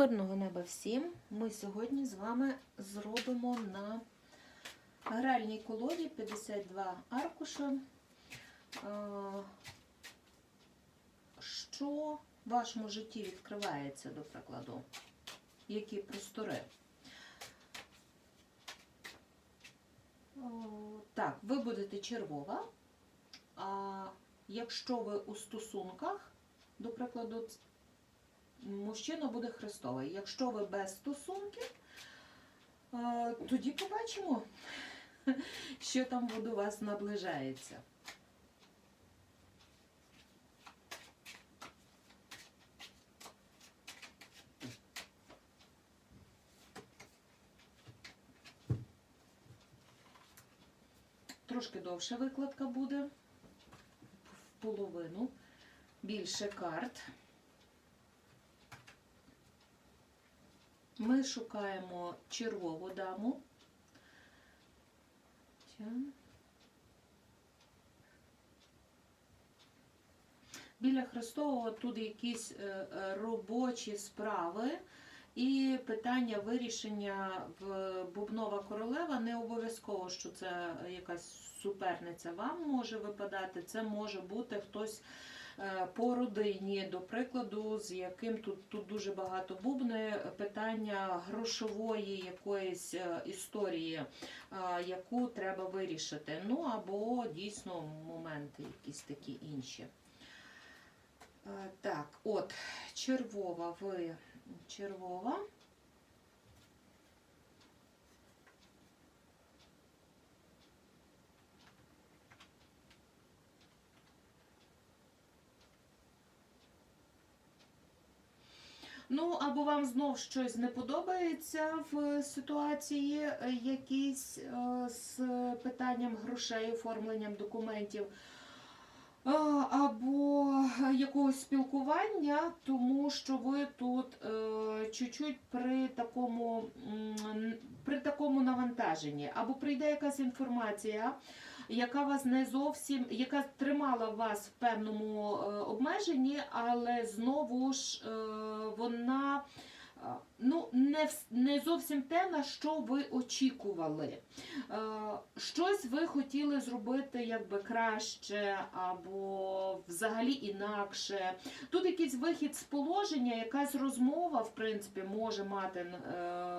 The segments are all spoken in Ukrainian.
Мирного неба всім! Ми сьогодні з вами зробимо на гральній колоді 52 аркуша, що в вашому житті відкривається, до прикладу, які простори. Так, ви будете червова, а якщо ви у стосунках, до прикладу, мужчина буде хрестовий. Якщо ви без стосунків, е, тоді побачимо, що там до вас наближається. Трошки довша викладка буде, в половину, більше карт. Ми шукаємо червову даму. Біля Христового тут якісь е, е, робочі справи і питання вирішення в Бубнова королева не обов'язково, що це якась суперниця вам може випадати. Це може бути хтось по родині, до прикладу, з яким тут, тут дуже багато бубни, питання грошової якоїсь історії, е, яку треба вирішити. Ну або дійсно моменти якісь такі інші. Е, Так, от, червова ви червова. Ну, або вам знов щось не подобається в ситуації е, якісь е, з питанням грошей, оформленням документів. Або якогось спілкування, тому що ви тут е, чуть-чуть при такому, при такому навантаженні, або прийде якась інформація, яка вас не зовсім, яка тримала вас в певному е, обмеженні, але знову ж е, вона ну, не, не зовсім те, на що ви очікували. Е, Щось ви хотіли зробити якби краще або взагалі інакше. Тут якийсь вихід з положення, якась розмова, в принципі, може мати, е,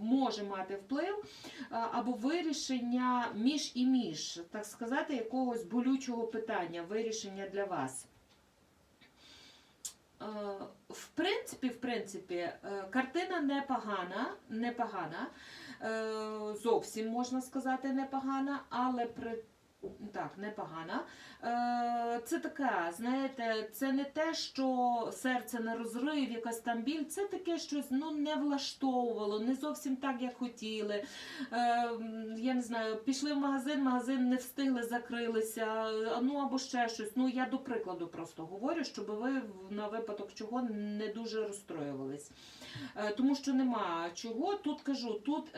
може мати вплив, або вирішення між і між, так сказати, якогось болючого питання, вирішення для вас. Е, В принципі, в принципі, е, картина непогана, непогана, е, зовсім можна сказати непогана, але при так, непогана. Е, Це така, знаєте, це не те, що серце на розрив, якась там біль, це таке щось ну, не влаштовувало, не зовсім так, як хотіли. Е, Я не знаю, пішли в магазин, магазин не встигли, закрилися, ну або ще щось. Ну, я до прикладу просто говорю, щоб ви на випадок чого не дуже розстроювались. Е, Тому що нема чого. Тут кажу, тут.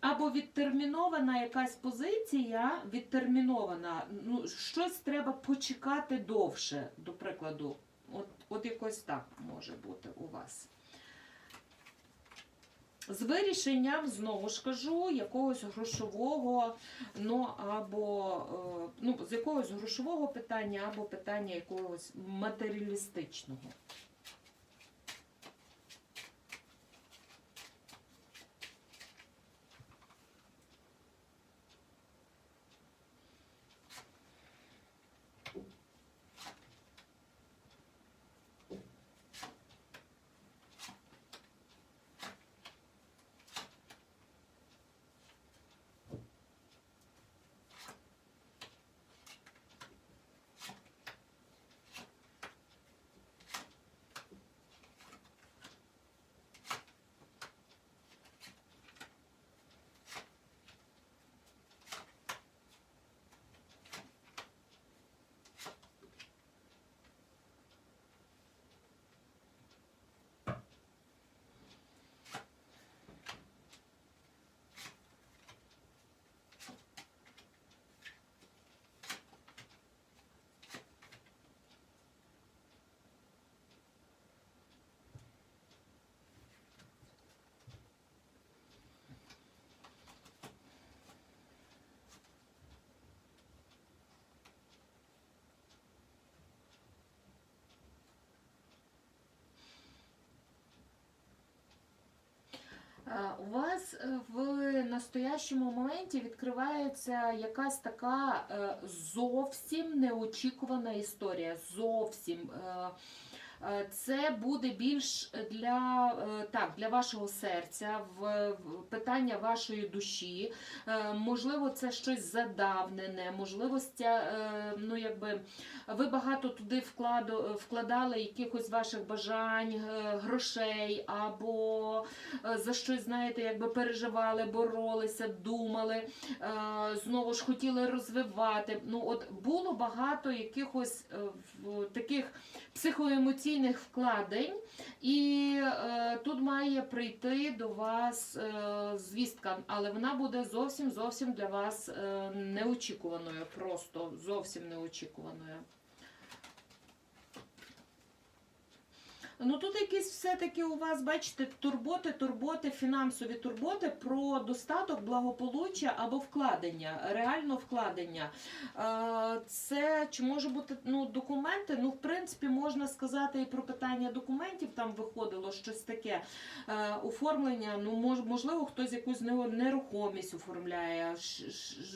Або відтермінована якась позиція, відтермінована, ну, щось треба почекати довше, до прикладу. От, от якось так може бути у вас. З вирішенням, знову ж кажу, якогось грошового, ну або е, ну, з якогось грошового питання, або питання якогось матеріалістичного. У вас е, в настоящому моменті відкривається якась така е, зовсім неочікувана історія. Зовсім. Е, Це буде більш для, е, так, для вашого серця, в, питання вашої душі. Е, Можливо, це щось задавнене, можливо, ну, якби, ви багато туди вкладу, вкладали якихось ваших бажань, грошей або за щось, знаєте, якби переживали, боролися, думали, знову ж хотіли розвивати. Ну, от було багато якихось таких психоемоційних вкладень, і е, тут має прийти до вас е, звістка, але вона буде зовсім зовсім для вас е, неочікуваною, просто зовсім неочікуваною. Ну тут якісь все-таки у вас, бачите, турботи, турботи, фінансові турботи про достаток, благополуччя або вкладення, реально вкладення. Це чи може бути ну, документи? Ну, в принципі, можна сказати і про питання документів, там виходило щось таке. Е, Оформлення, ну можливо, хтось якусь не- нерухомість оформляє,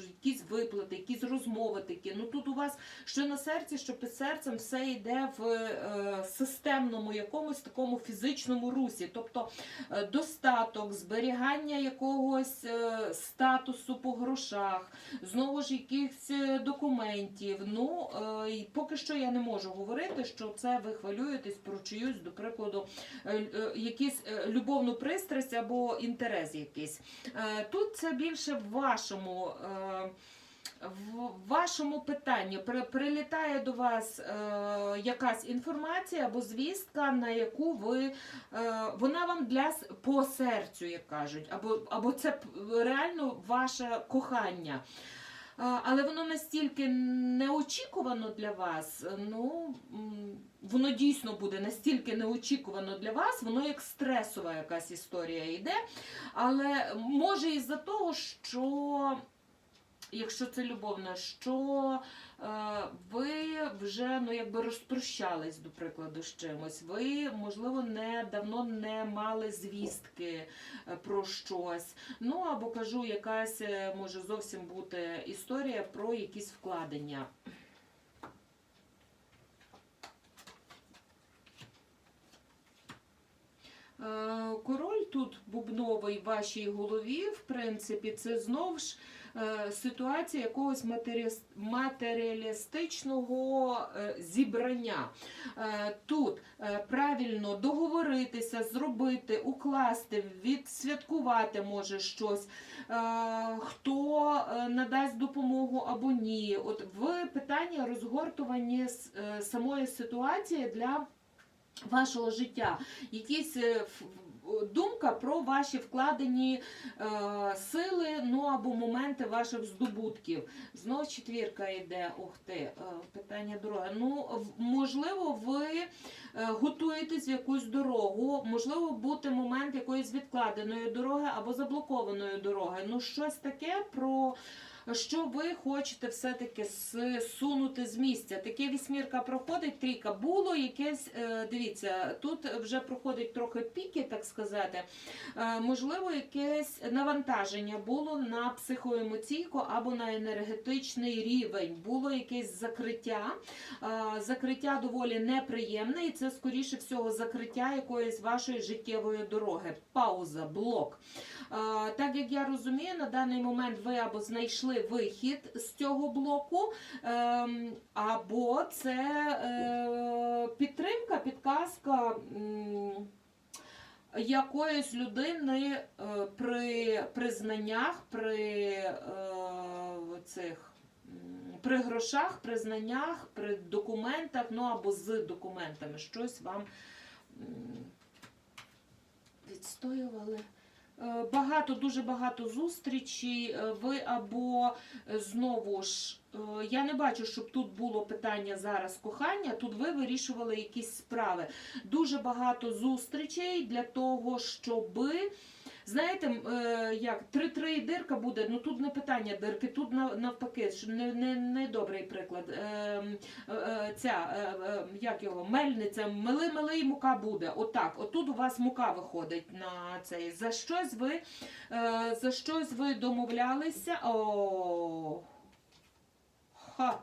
якісь виплати, якісь розмови такі. Ну тут у вас що на серці, що під серцем все йде в е, системному якомусь такому фізичному русі. Тобто е, достаток, зберігання якогось е, статусу по грошах, знову ж якихось е, документів. Ну, і поки що я не можу говорити, що це ви хвилюєтесь про чиюсь, до прикладу, якісь любовну пристрасть або інтерес якийсь. Тут це більше в вашому. Е, в вашому питанні при- прилітає до вас е, якась інформація або звістка, на яку ви е, вона вам для по серцю, як кажуть, або, або це реально ваше кохання. Але воно настільки неочікувано для вас, ну воно дійсно буде настільки неочікувано для вас, воно як стресова якась історія йде. Але може із-за того, що якщо це любовна, що е, ви вже ну якби розпрощались, до прикладу, з чимось. Ви, можливо, не давно не мали звістки е, про щось. Ну або кажу, якась е, може зовсім бути історія про якісь вкладення. Король тут бубновий в вашій голові, в принципі, це знов ж ситуація якогось матеріалістичного е, зібрання. Е, Тут е, правильно договоритися, зробити, укласти, відсвяткувати може щось, е, хто е, надасть допомогу або ні. От в питання розгортування е, самої ситуації для вашого життя. Якісь е, думка про ваші вкладені е, сили, ну або моменти ваших здобутків. Знов четвірка йде. Ух ти, е, питання дороги. Ну, можливо, ви е, готуєтесь в якусь дорогу, можливо, бути момент якоїсь відкладеної дороги або заблокованої дороги. Ну, щось таке про. Що ви хочете все-таки сунути з місця? Таке вісьмірка проходить, трійка. Було якесь, е, дивіться, тут вже проходить трохи піки, так сказати. Е, Можливо, якесь навантаження було на психоемоційку або на енергетичний рівень. Було якесь закриття. Е, Закриття доволі неприємне, і це, скоріше всього, закриття якоїсь вашої життєвої дороги. Пауза, блок. Так як я розумію, на даний момент ви або знайшли вихід з цього блоку, ем, або це е, підтримка, підказка. Якоїсь людини е, при признаннях, при е, цих при грошах, при знаннях, при документах, ну або з документами щось вам відстоювали. Е, Багато, дуже багато зустрічей. Ви або е, знову ж, е, я не бачу, щоб тут було питання зараз кохання. Тут ви вирішували якісь справи. Дуже багато зустрічей для того, щоби Знаєте, е, як 3-3 дирка буде, ну тут не питання дирки, тут навпаки, що не, не, не добрий приклад. Е, е, е, ця, е, е, як його, мельниця, мили, мили і мука буде. Отак, отут у вас мука виходить на цей. За щось ви, е, за щось ви домовлялися. О, ха.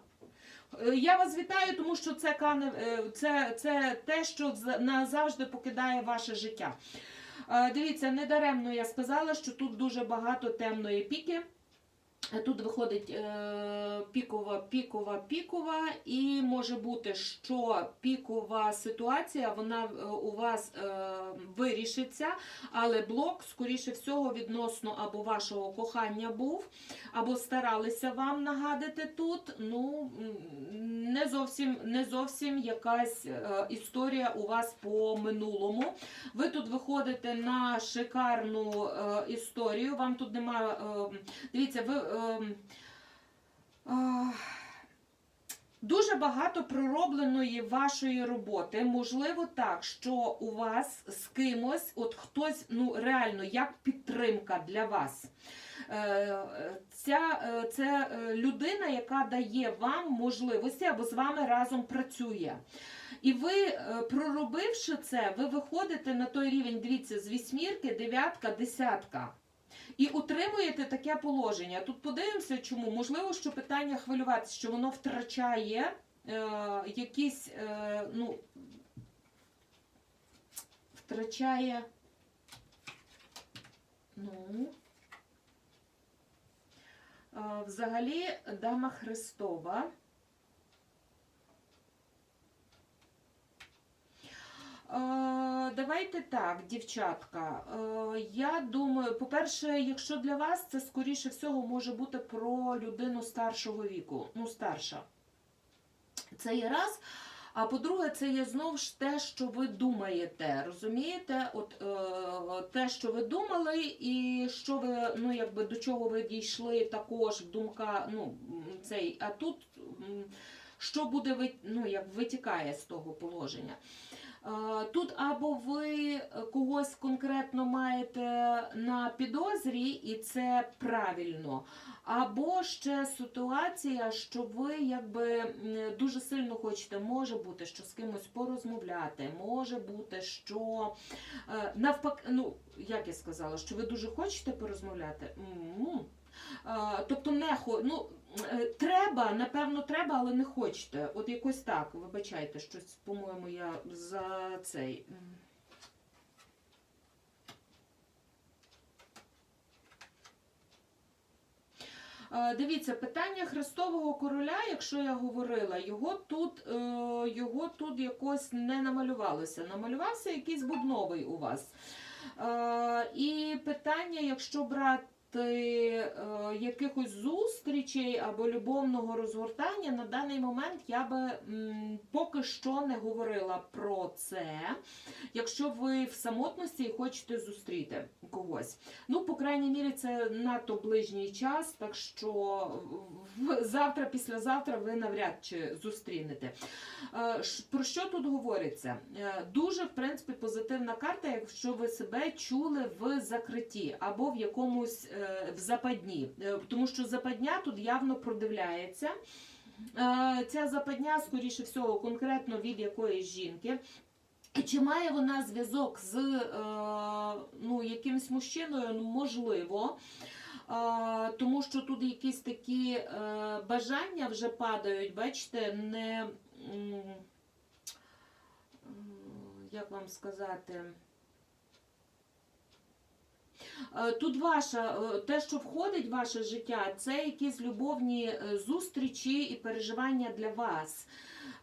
Я вас вітаю, тому що це е, це, це те, що назавжди покидає ваше життя. Е, Дивіться, недаремно я сказала, що тут дуже багато темної піки. Е, Тут виходить е, пікова, пікова, пікова, і може бути, що пікова ситуація вона е, у вас вирішиться, але блок, скоріше всього, відносно або вашого кохання був, або старалися вам нагадати тут. Ну не зовсім, не зовсім якась історія у вас по минулому. Ви тут виходите на шикарну історію. Вам тут немає. Дивіться, ви. Е, е, Дуже багато проробленої вашої роботи. Можливо, так, що у вас з кимось, от хтось, ну реально, як підтримка для вас. Е, Ця, е, це людина, яка дає вам можливості або з вами разом працює. І ви, проробивши це, ви виходите на той рівень, дивіться, з вісьмірки, дев'ятка, десятка. І утримуєте таке положення. Тут подивимося, чому. Можливо, що питання хвилюватися, що воно втрачає е, якісь, е, ну, втрачає. Ну. Е, Взагалі, дама Христова. Давайте так, дівчатка. Е, Я думаю, по-перше, якщо для вас це скоріше всього може бути про людину старшого віку, ну старша. Це є раз. А по-друге, це є знову ж те, що ви думаєте. Розумієте? От е, те, що ви думали, і що ви, ну якби до чого ви дійшли також думка, ну цей, а тут що буде ну, як витікає з того положення. Е, Тут або ви когось конкретно маєте на підозрі, і це правильно, або ще ситуація, що ви якби дуже сильно хочете, може бути, що з кимось порозмовляти, може бути, що е, навпаки, ну як я сказала, що ви дуже хочете порозмовляти. Е, Тобто не ну, треба, напевно, треба, але не хочете. От якось так, вибачайте, щось, по-моєму, я за цей. Е, Дивіться, питання Христового короля, якщо я говорила, його тут, е, його тут якось не намалювалося. Намалювався якийсь бубновий у вас. Е, І питання, якщо брати е, якихось зустрічей або любовного розгортання, на даний момент я би м, поки що не говорила про це. Якщо ви в самотності і хочете зустріти когось. Ну, по крайній мірі, це надто ближній час, так що в- завтра, післязавтра ви навряд чи зустрінете. Е, Про що тут говориться? Е, Дуже, в принципі, позитивна карта, якщо ви себе чули в закритті або в якомусь е, в западні. Е, Тому що западня тут явно продивляється. Е, Ця западня, скоріше всього, конкретно від якоїсь жінки. Чи має вона зв'язок з е, ну, якимсь мужчиною? Ну, можливо. Е, тому що тут якісь такі е, бажання вже падають, бачите, не. Як вам сказати? Е, Тут ваша, е, те, що входить в ваше життя, це якісь любовні е, зустрічі і переживання для вас.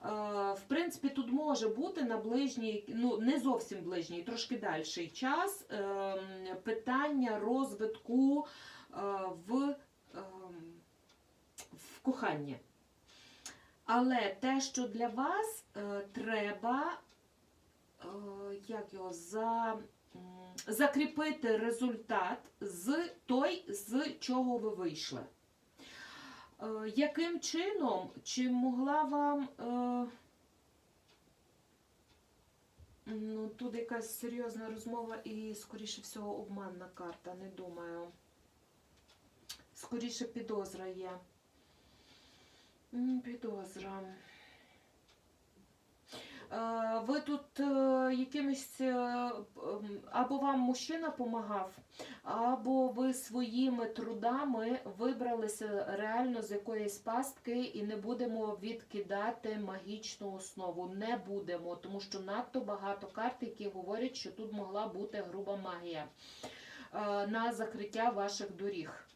Е, В принципі, тут може бути на ближній, ну не зовсім ближній, трошки дальший час ем, питання розвитку в, ем, в коханні. Але те, що для вас треба, як його за, закріпити результат з той, з чого ви вийшли. Е, Яким чином, чи могла вам. Е, Ну, тут якась серйозна розмова і, скоріше всього, обманна карта, не думаю. Скоріше підозра є. Підозра. Е, Ви тут е, якимось е, або вам мужчина помагав, або ви своїми трудами вибралися реально з якоїсь пастки і не будемо відкидати магічну основу. Не будемо, тому що надто багато карт, які говорять, що тут могла бути груба магія на закриття ваших доріг.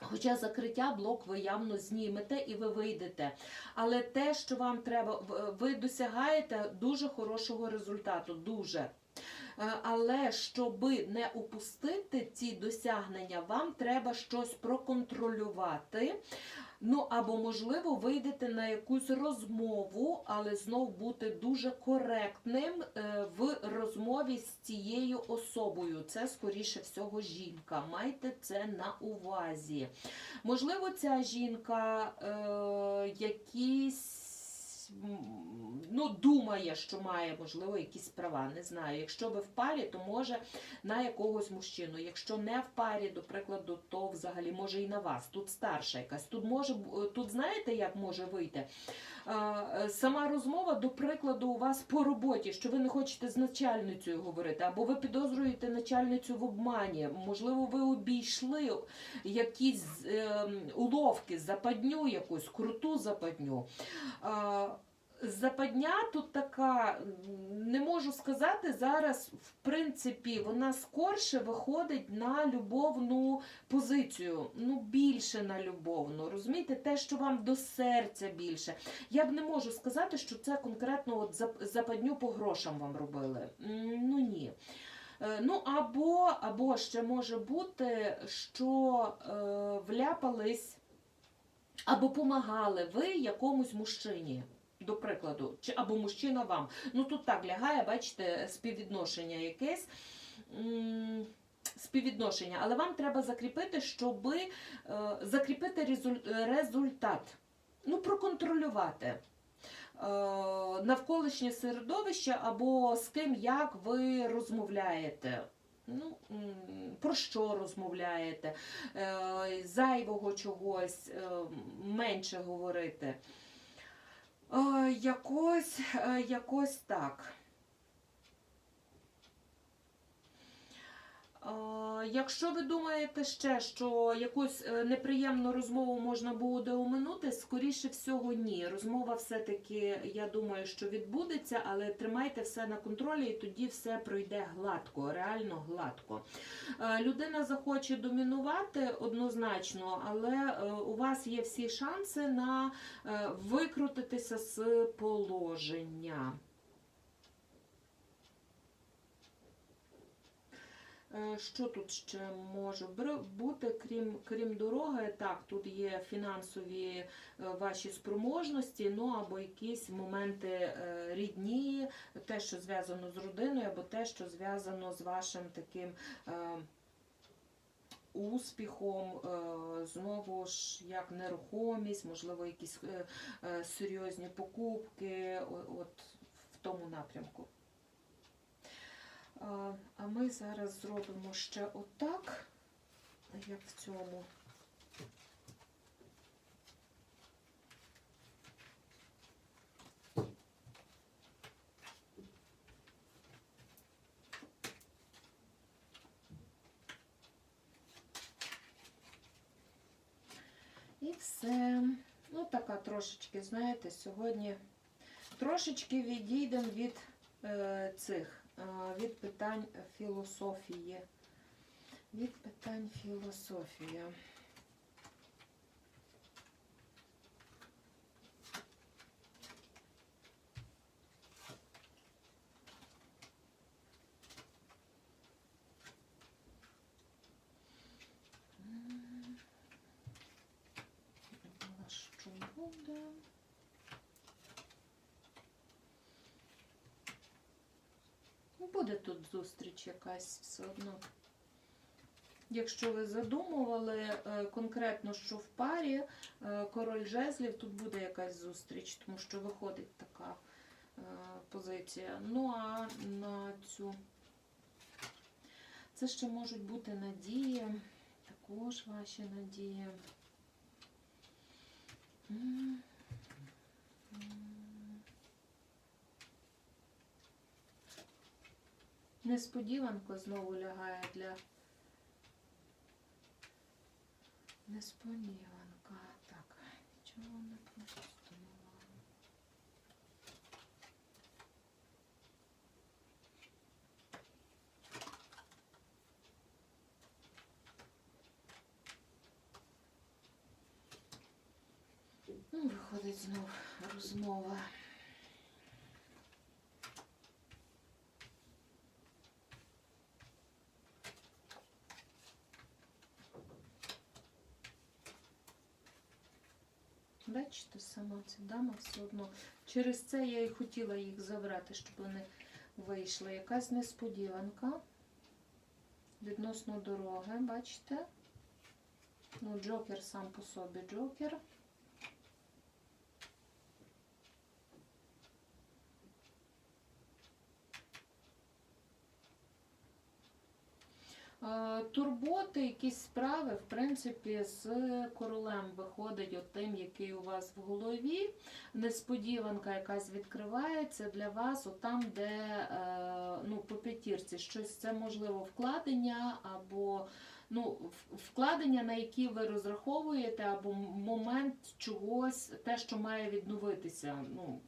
Хоча закриття блок ви явно знімете і ви вийдете. Але те, що вам треба, ви досягаєте дуже хорошого результату. Дуже. Е, Але щоб не упустити ці досягнення, вам треба щось проконтролювати. Ну або, можливо, вийдете на якусь розмову, але знов бути дуже коректним е, в розмові з цією особою. Це, скоріше всього, жінка. Майте це на увазі. Можливо, ця жінка е, якісь. Ну, думає, що має, можливо, якісь права. Не знаю. Якщо ви в парі, то може на якогось мужчину. Якщо не в парі, до прикладу, то взагалі може і на вас. Тут старша якась. Тут може тут знаєте, як може вийти? Е, Сама розмова, до прикладу, у вас по роботі, що ви не хочете з начальницею говорити, або ви підозрюєте начальницю в обмані. Можливо, ви обійшли якісь е, уловки, западню якусь, круту западню. Западня тут така, не можу сказати, зараз, в принципі, вона скорше виходить на любовну позицію. Ну, більше на любовну. Розумієте, те, що вам до серця більше. Я б не можу сказати, що це конкретно от западню по грошам вам робили. Ну ні. Е, Ну, або, або ще може бути, що е, вляпались або помагали ви якомусь мужчині. До прикладу, чи або мужчина вам. Ну тут так лягає, бачите, співвідношення якесь. Співвідношення, але вам треба закріпити, щоб закріпити результат. Ну, проконтролювати е, навколишнє середовище або з ким як ви розмовляєте. Ну, про що розмовляєте, е, зайвого чогось е, менше говорити. Е, Якось, е, якось так. Якщо ви думаєте ще, що якусь е, неприємну розмову можна буде оминути, скоріше всього ні. Розмова все-таки, я думаю, що відбудеться, але тримайте все на контролі, і тоді все пройде гладко, реально гладко. Е, Людина захоче домінувати однозначно, але е, у вас є всі шанси на викрутитися з положення. Що тут ще може бути, крім, крім дороги? Так, тут є фінансові е, ваші спроможності, ну або якісь моменти е, рідні, те, що зв'язано з родиною, або те, що зв'язано з вашим таким. е, Успіхом, е, знову ж як нерухомість, можливо, якісь е, е, серйозні покупки, от в тому напрямку. А, ми зараз зробимо ще отак, як в цьому. І все. Ну, така трошечки, знаєте, сьогодні трошечки відійдемо від е, цих, від питань філософії. Від питань філософії. М. Думала, що буде. Ну, Буде тут зустріч якась все одно. Якщо ви задумували е, конкретно, що в парі е, король жезлів, тут буде якась зустріч, тому що виходить така е, позиція. Ну а на цю це ще можуть бути надії, також ваші надії. М. М. Несподіванка знову лягає для несподіванка. Так, чого не пропустила? Ну, виходить знов розмова. Бачите, сама ця дама все одно. Через це я і хотіла їх забрати, щоб вони вийшли. Якась несподіванка відносно дороги, бачите? Ну, Джокер сам по собі Джокер. Е, Турботи, якісь справи, в принципі, з королем виходить от тим, який у вас в голові. Несподіванка якась відкривається для вас, от там, де е, ну, по п'ятірці щось це можливо вкладення або ну, вкладення, на які ви розраховуєте, або момент чогось, те, що має відновитися. Ну,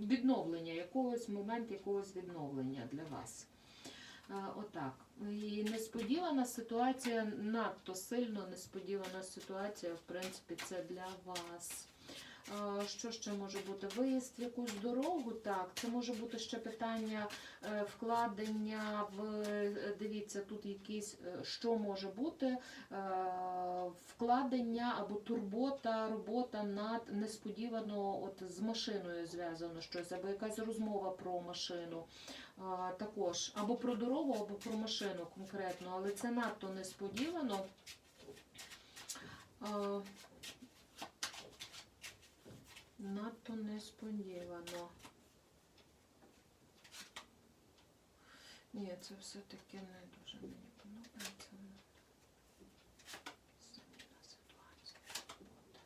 відновлення, якогось момент якогось відновлення для вас. Е, Отак. І несподівана ситуація, надто сильно несподівана ситуація, в принципі, це для вас. Е, Що ще може бути? Виїзд в якусь дорогу, так. Це може бути ще питання е, вкладення в дивіться, тут якісь, що може бути, вкладення або турбота, робота над несподівано от з машиною зв'язано щось, або якась розмова про машину. Також або про дорогу, або про машину конкретно, але це надто несподівано. Надто несподівано. Ні, це все-таки не дуже мені подобається. Заміна ситуації. робота.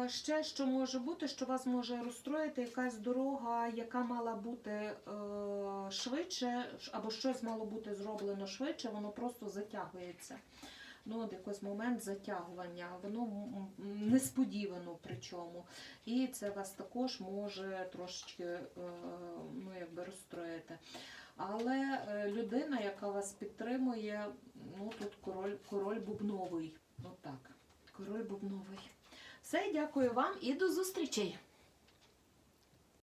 Е, Ще що може бути, що вас може розстроїти якась дорога, яка мала бути е, швидше, або щось мало бути зроблено швидше, воно просто затягується. Ну, от якийсь момент затягування, воно несподівано причому. І це вас також може трошечки е, ну, якби розстроїти. Але е, людина, яка вас підтримує, ну тут король, король бубновий. Отак. Король бубновий. Все, дякую вам і до зустрічей!